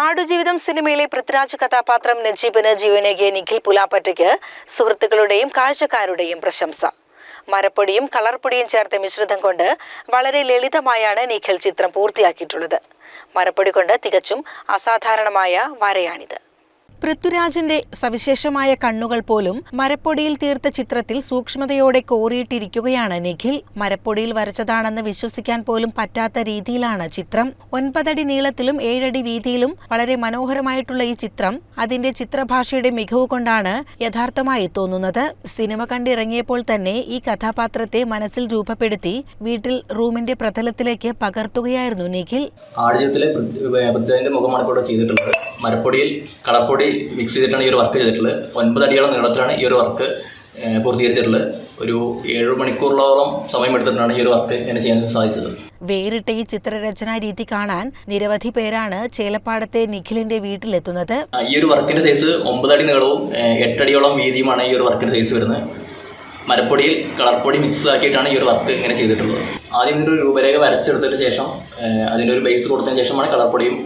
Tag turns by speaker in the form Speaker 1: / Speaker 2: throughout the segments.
Speaker 1: ആടുജീവിതം സിനിമയിലെ പൃഥ്വിരാജ് കഥാപാത്രം നജീബിന് ജീവനേകിയ നിഖിൽ പുലാപ്പറ്റയ്ക്ക് സുഹൃത്തുക്കളുടെയും കാഴ്ചക്കാരുടെയും പ്രശംസ. മരപ്പൊടിയും കളർപ്പൊടിയും ചേർത്ത മിശ്രിതം കൊണ്ട് വളരെ ലളിതമായാണ് നിഖിൽ ചിത്രം പൂർത്തിയാക്കിയിട്ടുള്ളത്. മരപ്പൊടി കൊണ്ട് തികച്ചും അസാധാരണമായ വരയാണിത്. പൃഥ്വിരാജിന്റെ സവിശേഷമായ കണ്ണുകൾ പോലും മരപ്പൊടിയിൽ തീർത്ത ചിത്രത്തിൽ സൂക്ഷ്മതയോടെ കോറിയിട്ടിരിക്കുകയാണ് നിഖിൽ. മരപ്പൊടിയിൽ വരച്ചതാണെന്ന് വിശ്വസിക്കാൻ പോലും പറ്റാത്ത രീതിയിലാണ് ചിത്രം. ഒൻപതടി നീളത്തിലും ഏഴടി വീതിയിലും വളരെ മനോഹരമായിട്ടുള്ള ഈ ചിത്രം അതിന്റെ ചിത്രഭാഷയുടെ മികവ് കൊണ്ടാണ് യഥാർത്ഥമായി തോന്നുന്നത്. സിനിമ കണ്ടിറങ്ങിയപ്പോൾ തന്നെ ഈ കഥാപാത്രത്തെ മനസ്സിൽ രൂപപ്പെടുത്തി വീട്ടിൽ റൂമിന്റെ പ്രതലത്തിലേക്ക് പകർത്തുകയായിരുന്നു നിഖിൽ.
Speaker 2: ആടുജീവിതത്തിലെ മുഖമാണ് ഇപ്പോൾ ചെയ്തിട്ടുള്ളത്. മരപ്പൊടിയിൽ കളർപ്പൊടി മിക്സ് ചെയ്തിട്ടാണ് ഈ ഒരു വർക്ക് ചെയ്തിട്ടുള്ളത്. ഒൻപത് അടിയോളം നീളത്തിലാണ് ഈ ഒരു വർക്ക് പൂർത്തീകരിച്ചിട്ടുള്ളത്. ഒരു ഏഴ് മണിക്കൂറിലോളം സമയമെടുത്തിട്ടാണ് ഈ ഒരു വർക്ക് എന്നെ ചെയ്യാൻ സാധിച്ചത്.
Speaker 1: വേറിട്ട ഈ ചിത്രരചനാ രീതി കാണാൻ നിരവധി പേരാണ് ചേലപ്പാടത്തെ നിഖിലിന്റെ വീട്ടിലെത്തുന്നത്.
Speaker 2: ഈ ഒരു വർക്കിന്റെ സൈസ് ഒമ്പത് അടി നീളവും എട്ടടിയോളം വീതിയുമാണ് ഈ ഒരു വർക്കിന്റെ സൈസ് വരുന്നത്. മരപ്പൊടിയിൽ കളർപ്പൊടി മിക്സ് ആക്കിയിട്ടാണ് ഈ ഒരു വർക്ക് ഇങ്ങനെ ചെയ്തിട്ടുള്ളത്. ആദ്യം ഇതിന്റെ ഒരു രൂപരേഖ വരച്ചെടുത്തതിന് ശേഷം ഒരു ബേസ് കൊടുത്തതിന് ശേഷമാണ് കളർപ്പൊടിയും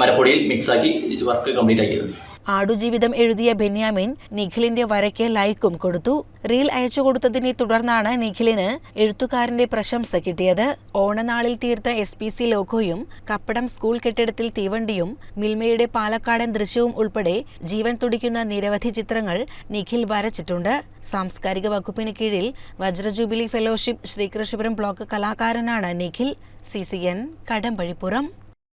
Speaker 2: മരപ്പൊടിയിൽ മിക്സാക്കി വർക്ക് കംപ്ലീറ്റ് ആക്കിയത്
Speaker 1: ആടുജീവിതം എഴുതിയ ബെന്യാമിൻ നിഖിലിന്റെ വരയ്ക്ക് ലൈക്കും കൊടുത്തു. റീൽ അയച്ചു കൊടുത്തതിനെ തുടർന്നാണ് നിഖിലിന് എഴുത്തുകാരന്റെ പ്രശംസ കിട്ടിയത്. ഓണനാളിൽ തീർത്ത എസ് പി സി ലോഗോയും കപ്പടം സ്കൂൾ കെട്ടിടത്തിൽ തീവണ്ടിയും മിൽമയുടെ പാലക്കാടൻ ദൃശ്യവും ഉൾപ്പെടെ ജീവൻ തുടിക്കുന്ന നിരവധി ചിത്രങ്ങൾ നിഖിൽ വരച്ചിട്ടുണ്ട്. സാംസ്കാരിക വകുപ്പിന് കീഴിൽ വജ്രജൂബിലി ഫെലോഷിപ്പ് ശ്രീകൃഷ്ണപുരം ബ്ലോക്ക് കലാകാരനാണ് Nikhil. C C N Kadambazhipuram.